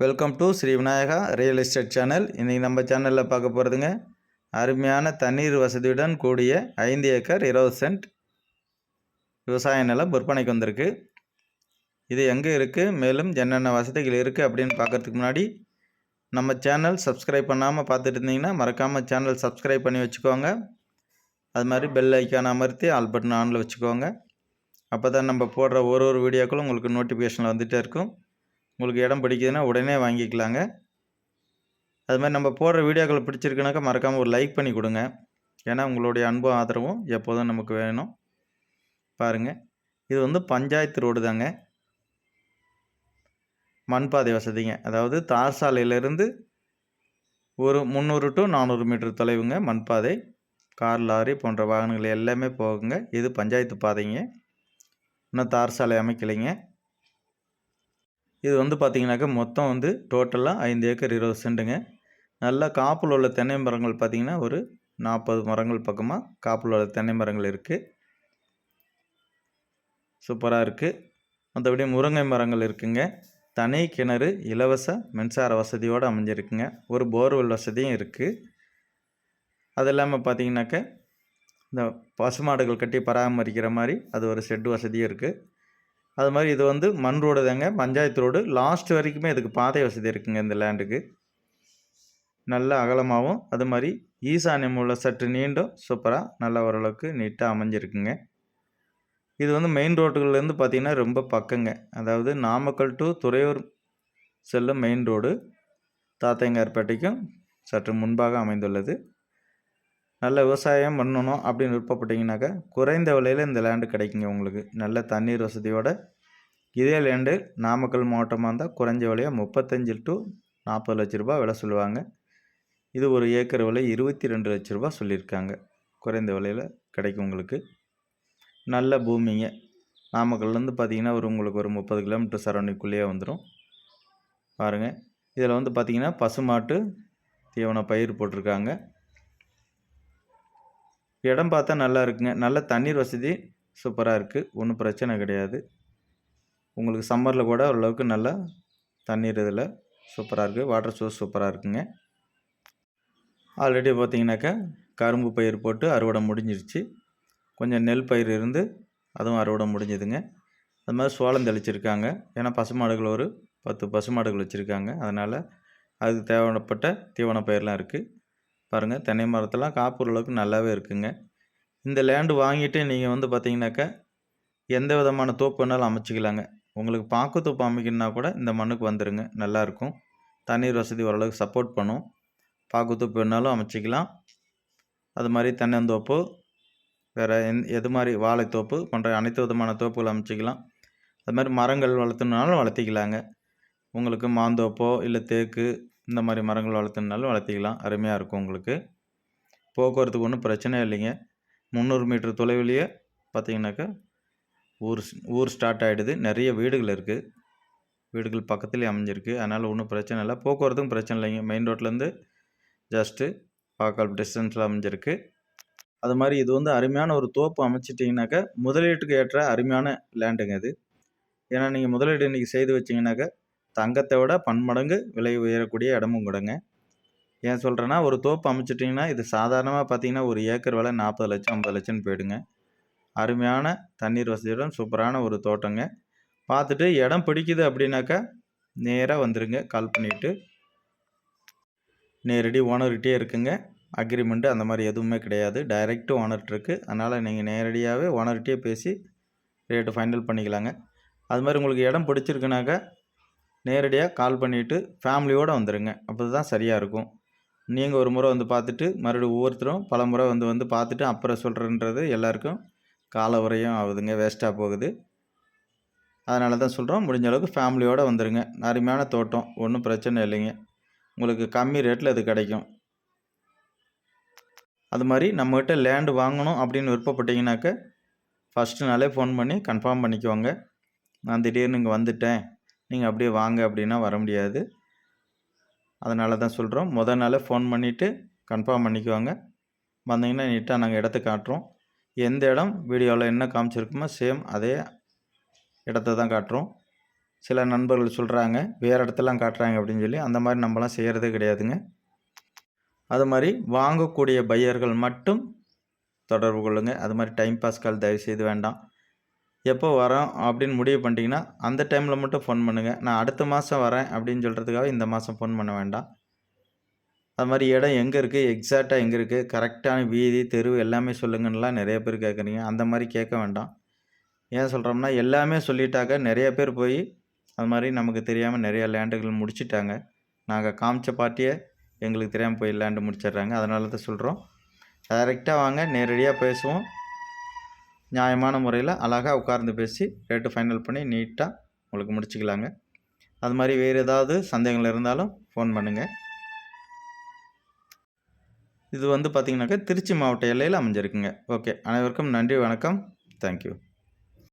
Welcome to Sri Vinayaka real estate channel இன்றைக்கி நம்ம சேனலில் பார்க்க போகிறதுங்க அருமையான தண்ணீர் வசதியுடன் கூடிய ஐந்து ஏக்கர் இருபது சென்ட் விவசாய நிலம் விற்பனைக்கு வந்திருக்கு. இது எங்கே இருக்குது மேலும் என்னென்ன வசதிகள் இருக்குது அப்படின்னு பார்க்கறதுக்கு முன்னாடி நம்ம சேனல் சப்ஸ்கிரைப் பண்ணாமல் பார்த்துட்டு இருந்தீங்கன்னா மறக்காமல் சேனல் சப்ஸ்கிரைப் பண்ணி வச்சுக்கோங்க. அது மாதிரி பெல் ஐக்கான் அமர்த்தி ஆல் பட்டன் ஆனில் வச்சுக்கோங்க. அப்போ தான் நம்ம போடுற ஒரு ஒரு வீடியோக்களும் உங்களுக்கு நோட்டிஃபிகேஷனில் வந்துகிட்டே இருக்கும். உங்களுக்கு இடம் பிடிக்குதுன்னா உடனே வாங்கிக்கலாங்க. அது மாதிரி நம்ம போடுற வீடியோக்கள் பிடிச்சிருக்குனாக்கா மறக்காமல் ஒரு லைக் பண்ணி கொடுங்க. ஏன்னா உங்களுடைய அன்பும் ஆதரவும் எப்போதும் நமக்கு வேணும். பாருங்கள் இது வந்து பஞ்சாயத்து ரோடு தாங்க. மண்பாதை வசதிங்க. அதாவது தார் சாலையிலேருந்து ஒரு முந்நூறு டு நானூறு மீட்டர் தொலைவுங்க மண்பாதை. கார் லாரி போன்ற வாகனங்கள் எல்லாமே போகுங்க. இது பஞ்சாயத்து பாதைங்க. இன்னும் தார் சாலை அமைக்கலைங்க. இது வந்து பார்த்திங்கனாக்கா மொத்தம் வந்து டோட்டலாக ஐந்து ஏக்கர் இருபது சென்ட்டுங்க நல்லா காப்பில் உள்ள தென்னை மரங்கள் பார்த்திங்கன்னா ஒரு நாற்பது மரங்கள் பக்கமாக காப்பில் உள்ள தென்னை மரங்கள் இருக்குது சூப்பராக இருக்குது மற்றபடி முருங்கை மரங்கள் இருக்குங்க. தனி கிணறு இலவச மின்சார வசதியோடு அமைஞ்சிருக்குங்க. ஒரு போர்வெல் வசதியும் இருக்குது அது இல்லாமல் பார்த்தீங்கன்னாக்க இந்த பசுமாடுகள் கட்டி பராமரிக்கிற மாதிரி அது ஒரு ஷெட் வசதியும் இருக்குது அது மாதிரி இது வந்து மண் ரோடு தாங்க. பஞ்சாயத்து ரோடு. லாஸ்ட் வரைக்குமே இதுக்கு பாதை வசதி இருக்குங்க இந்த லேண்டுக்கு நல்ல அகலமாகவும் அது மாதிரி ஈசானியம் உள்ள சற்று நீண்டும் சூப்பராக நல்ல ஓரளவுக்கு நீட்டாக அமைஞ்சிருக்குங்க. இது வந்து மெயின் ரோட்டுகள்லேருந்து பார்த்திங்கன்னா ரொம்ப பக்கங்க. அதாவது நாமக்கல் டு துறையூர் செல்லும் மெயின் ரோடு தாத்தையங்கார்பேட்டைக்கும் சற்று முன்பாக அமைந்துள்ளது. நல்ல விவசாயம் பண்ணணும் அப்படின்னு விருப்பப்பட்டீங்கன்னாக்கா குறைந்த விலையில் இந்த லேண்டு கிடைக்குங்க உங்களுக்கு. நல்ல தண்ணீர் வசதியோட இதே லேண்டு நாமக்கல் மாவட்டமாக இருந்தால் குறைஞ்ச விலையாக முப்பத்தஞ்சு டு நாற்பது லட்ச ரூபா விலை சொல்லுவாங்க. இது ஒரு ஏக்கர் விலை இருபத்தி ரெண்டு லட்ச ரூபா சொல்லியிருக்காங்க. குறைந்த விலையில் கிடைக்கும் உங்களுக்கு. நல்ல பூமிங்க. நாமக்கல்லேருந்து பார்த்தீங்கன்னா ஒரு உங்களுக்கு ஒரு முப்பது கிலோமீட்டர் சரௌண்டிங்குள்ளேயே வந்துடும் பாருங்கள் இதில் வந்து பார்த்திங்கன்னா பசுமாட்டு தீவன பயிர் போட்டிருக்காங்க. இடம் பார்த்தா நல்லா இருக்குங்க. நல்ல தண்ணீர் வசதி சூப்பராக இருக்குது ஒன்றும் பிரச்சனை கிடையாது. உங்களுக்கு சம்மரில் கூட ஓரளவுக்கு நல்லா தண்ணீர் இதில் சூப்பராக இருக்குது வாட்டர் சோர்ஸ் சூப்பராக இருக்குங்க. ஆல்ரெடி பார்த்தீங்கன்னாக்கா கரும்பு பயிர் போட்டு அறுவடை முடிஞ்சிருச்சு. கொஞ்சம் நெல் பயிர் இருந்து அதுவும் அறுவடை முடிஞ்சுதுங்க. அது மாதிரி சோளம் தெளிச்சிருக்காங்க. ஏன்னா பசுமாடுகள் ஒரு பத்து பசுமாடுகள் வச்சுருக்காங்க. அதனால் அதுக்கு தேவைப்பட்ட தீவன பயிரெலாம் இருக்குது பாருங்கள் தென்னை மரத்தெல்லாம் காப்பு அளவுக்கு நல்லாவே இருக்குங்க. இந்த லேண்டு வாங்கிட்டு நீங்கள் வந்து பார்த்தீங்கன்னாக்கா எந்த விதமான தோப்பு வேணாலும் அமைச்சிக்கலாங்க. உங்களுக்கு பாக்கு தோப்பு அமைக்கணுன்னா கூட இந்த மண்ணுக்கு வந்துடுங்க நல்லாயிருக்கும் தண்ணீர் வசதி ஓரளவுக்கு சப்போர்ட் பண்ணும். பாக்கு தோப்பு வேணாலும் அமைச்சிக்கலாம். அது மாதிரி தென்னந்தோப்பு வேறு எந் எது மாதிரி வாழைத்தோப்பு போன்ற அனைத்து விதமான தோப்புகள் அமைச்சிக்கலாம். அது மாதிரி மரங்கள் வளர்த்துனாலும் வளர்த்திக்கலாங்க. உங்களுக்கு மாந்தோப்போ இல்லை தேக்கு இந்த மாதிரி மரங்கள் வளர்த்துனாலும் வளர்த்திக்கலாம். அருமையாக இருக்கும் உங்களுக்கு. போக்குவரத்துக்கு ஒன்றும் பிரச்சனை இல்லைங்க. முந்நூறு மீட்டர் தொலைவிலேயே பார்த்தீங்கன்னாக்கா ஊர் ஊர் ஸ்டார்ட் ஆகிடுது நிறைய வீடுகள் இருக்குது வீடுகள் பக்கத்துலேயே அமைஞ்சிருக்கு. அதனால் ஒன்றும் பிரச்சனை இல்லை. போக்குவரத்துக்கும் பிரச்சனை இல்லைங்க. மெயின் ரோட்லேருந்து ஜஸ்ட்டு வாக்கால் டிஸ்டன்ஸில் அமைஞ்சிருக்கு. அது மாதிரி இது வந்து அருமையான ஒரு தோப்பு அமைச்சிட்டிங்கனாக்கா முதலீட்டுக்கு ஏற்ற அருமையான லேண்டுங்க இது. ஏன்னா நீங்கள் முதலீடு இன்றைக்கி செய்து வச்சிங்கனாக்கா தங்கத்தை விட பன்மடங்கு விலை உயரக்கூடிய இடமும் கூடங்க. ஏன் சொல்கிறேன்னா ஒரு தோப்பு அமைச்சிட்டிங்கன்னா இது சாதாரணமாக பார்த்தீங்கன்னா ஒரு ஏக்கர் விலை நாற்பது லட்சம் ஐம்பது லட்சம்னு போயிடுங்க. அருமையான தண்ணீர் வசதியுடன் சூப்பரான ஒரு தோட்டங்க. பார்த்துட்டு இடம் பிடிக்குது அப்படின்னாக்கா நேராக வந்துடுங்க கால் பண்ணிவிட்டு நேரடி ஓனர்கிட்டே இருக்குங்க. அக்ரிமெண்ட்டு அந்த மாதிரி எதுவுமே கிடையாது. டைரெக்டு ஓனர்கிட்ட இருக்குது அதனால் நீங்கள் நேரடியாகவே ஓனர்கிட்டே பேசி ரேட்டு ஃபைனல் பண்ணிக்கலாங்க. அது மாதிரி உங்களுக்கு இடம் பிடிச்சிருக்குனாக்கா நேரடியாக கால் பண்ணிவிட்டு ஃபேமிலியோடு வந்துடுங்க அப்போ தான் சரியாக இருக்கும். நீங்கள் ஒரு முறை வந்து பார்த்துட்டு மறுபடியும் ஒவ்வொருத்தரும் பல முறை வந்து வந்து பார்த்துட்டு அப்புறம் சொல்கிறேன்றது எல்லாருக்கும் கால உரையும் ஆகுதுங்க. வேஸ்ட்டாக போகுது. அதனால தான் சொல்கிறோம் முடிஞ்ச அளவுக்கு ஃபேமிலியோடு வந்துடுங்க அருமையான தோட்டம். ஒன்றும் பிரச்சனை இல்லைங்க. உங்களுக்கு கம்மி ரேட்டில் இது கிடைக்கும். அது மாதிரி நம்மக்கிட்ட லேண்டு வாங்கணும் அப்படின்னு விருப்பப்பட்டீங்கன்னாக்க ஃபஸ்ட்டு நாளே ஃபோன் பண்ணி கன்ஃபார்ம் பண்ணிக்குவாங்க நான் திடீர்னு இங்கே வந்துட்டேன். நீங்கள் அப்படியே வாங்க அப்படின்னா வர முடியாது. அதனால தான் சொல்கிறோம் முத நாளே ஃபோன் பண்ணிவிட்டு கன்ஃபார்ம் பண்ணிக்குவாங்க. வந்தீங்கன்னா நீட்டாக நாங்கள் இடத்த காட்டுறோம். எந்த இடம் வீடியோவில் என்ன காமிச்சிருக்குமோ சேம் அதே இடத்த தான் காட்டுறோம். சில நண்பர்கள் சொல்கிறாங்க வேறு இடத்துலலாம் காட்டுறாங்க அப்படின்னு சொல்லி அந்த மாதிரி நம்மலாம் செய்கிறதே கிடையாதுங்க. அது மாதிரி வாங்கக்கூடிய பையர்கள் மட்டும் தொடர்பு கொள்ளுங்க. அது மாதிரி டைம் பாஸ் கால் தயவு செய்து வேண்டாம். எப்போ வரோம் அப்படின்னு முடிவு பண்ணிட்டீங்கன்னா அந்த டைமில் மட்டும் ஃபோன் பண்ணுங்கள் நான் அடுத்த மாதம் வரேன் அப்படின்னு சொல்கிறதுக்காக இந்த மாதம் ஃபோன் பண்ண வேண்டாம். அது மாதிரி இடம் எங்கே இருக்குது எக்ஸாக்டாக எங்கே இருக்குது கரெக்டான வீதி தெரு எல்லாமே சொல்லுங்கன்னுலாம் நிறைய பேர் கேட்குறீங்க. அந்த மாதிரி கேட்க வேண்டாம். ஏன் சொல்கிறோம்னா எல்லாமே சொல்லிட்டாக்க நிறைய பேர் போய் அது மாதிரி நமக்கு தெரியாமல் நிறைய லேண்டுகள் முடிச்சிட்டாங்க. நாங்கள் காமிச்ச பார்ட்டியை எங்களுக்கு தெரியாமல் போய் லேண்டு முடிச்சிடுறாங்க. அதனால தான் சொல்கிறோம் டைரெக்டாக வாங்க நேரடியாக பேசுவோம். நியாயமான முறையில் அழகாக உட்கார்ந்து பேசி ரேட்டு ஃபைனல் பண்ணி நீட்டாக உங்களுக்கு முடிச்சுக்கலாங்க. அது மாதிரி வேறு ஏதாவது சந்தேகங்கள் இருந்தாலும் ஃபோன் பண்ணுங்கள் இது வந்து பார்த்திங்கனாக்கா திருச்சி மாவட்ட எல்லையில் அமைஞ்சிருக்குங்க. ஓகே அனைவருக்கும் நன்றி வணக்கம். தேங்க்யூ